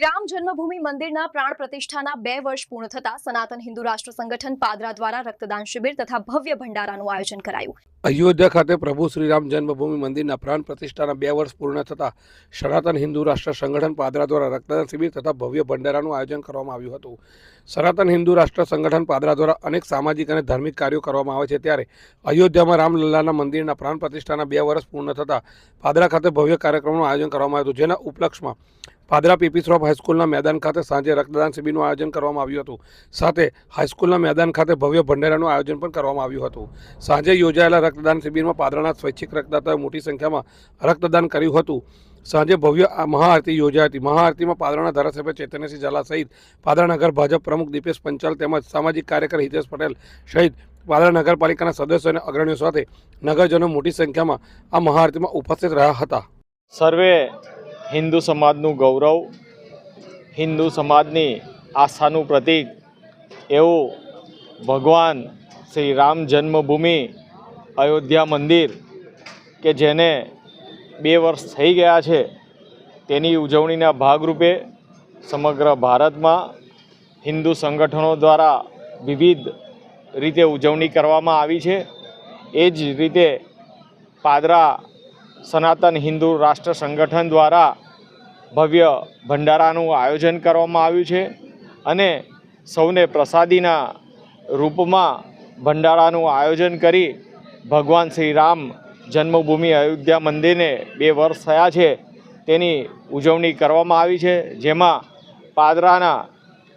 રામ જન્મભૂમિ મંદિરના પ્રાણ પ્રતિષ્ઠાના બે વર્ષ પૂર્ણ થતા સનાતન હિન્દુ રાષ્ટ્ર સંગઠન પાદરા દ્વારા રક્તદાન શિબિર તથા ભવ્ય ભંડારાનું આયોજન કરાયું. અયોધ્યા ખાતે પ્રભુ શ્રીરામ જન્મભૂમિ મંદિરના પ્રાણ પ્રતિષ્ઠાના બે વર્ષ પૂર્ણ થતાં સનાતન હિન્દુ રાષ્ટ્ર સંગઠન પાદરા દ્વારા રક્તદાન શિબિર તથા ભવ્ય ભંડારાનું આયોજન કરવામાં આવ્યું હતું. સનાતન હિન્દુ રાષ્ટ્ર સંગઠન પાદરા દ્વારા અનેક સામાજિક અને ધાર્મિક કાર્યો કરવામાં આવે છે ત્યારે અયોધ્યામાં રામલલ્લાના મંદિરના પ્રાણ પ્રતિષ્ઠાના બે વર્ષ પૂર્ણ થતાં પાદરા ખાતે ભવ્ય કાર્યક્રમનું આયોજન કરવામાં આવ્યું હતું, જેના ઉપલક્ષમાં પાદરા પીપી શ્રોફ હાઈસ્કૂલના મેદાન ખાતે સાંજે રક્તદાન શિબિરનું આયોજન કરવામાં આવ્યું હતું. સાથે હાઈસ્કૂલના મેદાન ખાતે ભવ્ય ભંડારાનું આયોજન પણ કરવામાં આવ્યું હતું. સાંજે યોજાયેલા રક્તદાન શિબિરમાં પાદરાના સ્વૈચ્છિક રક્તદાતાઓએ મોટી સંખ્યામાં રક્તદાન કર્યું હતું. સાંજે ભવ્ય મહાઆરતી યોજાઈ હતી. મહાઆરતીમાં પાદરાના ધારાસભ્ય ચેતનસિંહ ઝાલા સહિત પાદરા નગર ભાજપ પ્રમુખ દીપેશ પંચાલ તેમજ સામાજિક કાર્યકર હિતેશ પટેલ સહિત પાદરા નગરપાલિકાના સદસ્યો અને અગ્રણીઓ સાથે નગરજનો મોટી સંખ્યામાં આ મહાઆરતીમાં ઉપસ્થિત રહ્યા હતા. સર્વે હિન્દુ સમાજનું ગૌરવ, હિન્દુ સમાજની આસ્થાનું પ્રતીક, એવું ભગવાન શ્રી રામ જન્મભૂમિ અયોધ્યા મંદિર, કે જેને બે વર્ષ થઈ ગયા છે, તેની ઉજવણીના ભાગરૂપે સમગ્ર ભારતમાં હિન્દુ સંગઠનો દ્વારા વિવિધ રીતે ઉજવણી કરવામાં આવી છે. એ જ રીતે પાદરા સનાતન હિન્દુ રાષ્ટ્ર સંગઠન દ્વારા ભવ્ય ભંડારાનું આયોજન કરવામાં આવ્યું છે અને સૌને પ્રસાદીના રૂપમાં ભંડારાનું આયોજન કરી ભગવાન શ્રી રામ જન્મભૂમિ અયોધ્યા મંદિરને બે વર્ષ થયા છે. તેની ઉજવણી કરવામાં આવી છે, જેમાં પાદરાના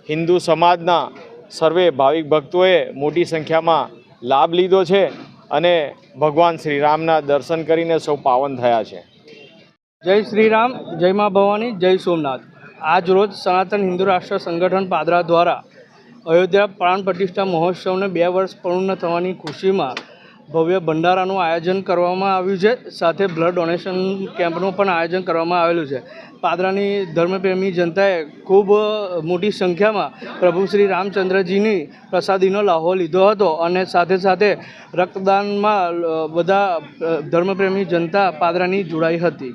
હિન્દુ સમાજના સર્વે ભાવિક ભક્તોએ મોટી સંખ્યામાં લાભ લીધો છે. અને ભગવાન શ્રી રામના દર્શન કરીને સૌ પાવન થયા છે. જય શ્રી રામ જય મા ભવાની, જય સોમનાથ. આજ રોજ સનાતન હિન્દુ રાષ્ટ્ર સંગઠન પાદરા દ્વારા અયોધ્યા પ્રાણ પ્રતિષ્ઠા મહોત્સવને બે વર્ષ પૂર્ણ થવાની ખુશીમાં ભવ્ય ભંડારાનું આયોજન કરવામાં આવ્યું છે. સાથે બ્લડ ડોનેશન કેમ્પનું પણ આયોજન કરવામાં આવેલું છે. પાદરાની ધર્મપ્રેમી જનતાએ ખૂબ મોટી સંખ્યામાં પ્રભુ શ્રી રામચંદ્રજીની પ્રસાદીનો લાહો લીધો હતો અને સાથે સાથે રક્તદાનમાં બધા ધર્મપ્રેમી જનતા પાદરાની જોડાઈ હતી.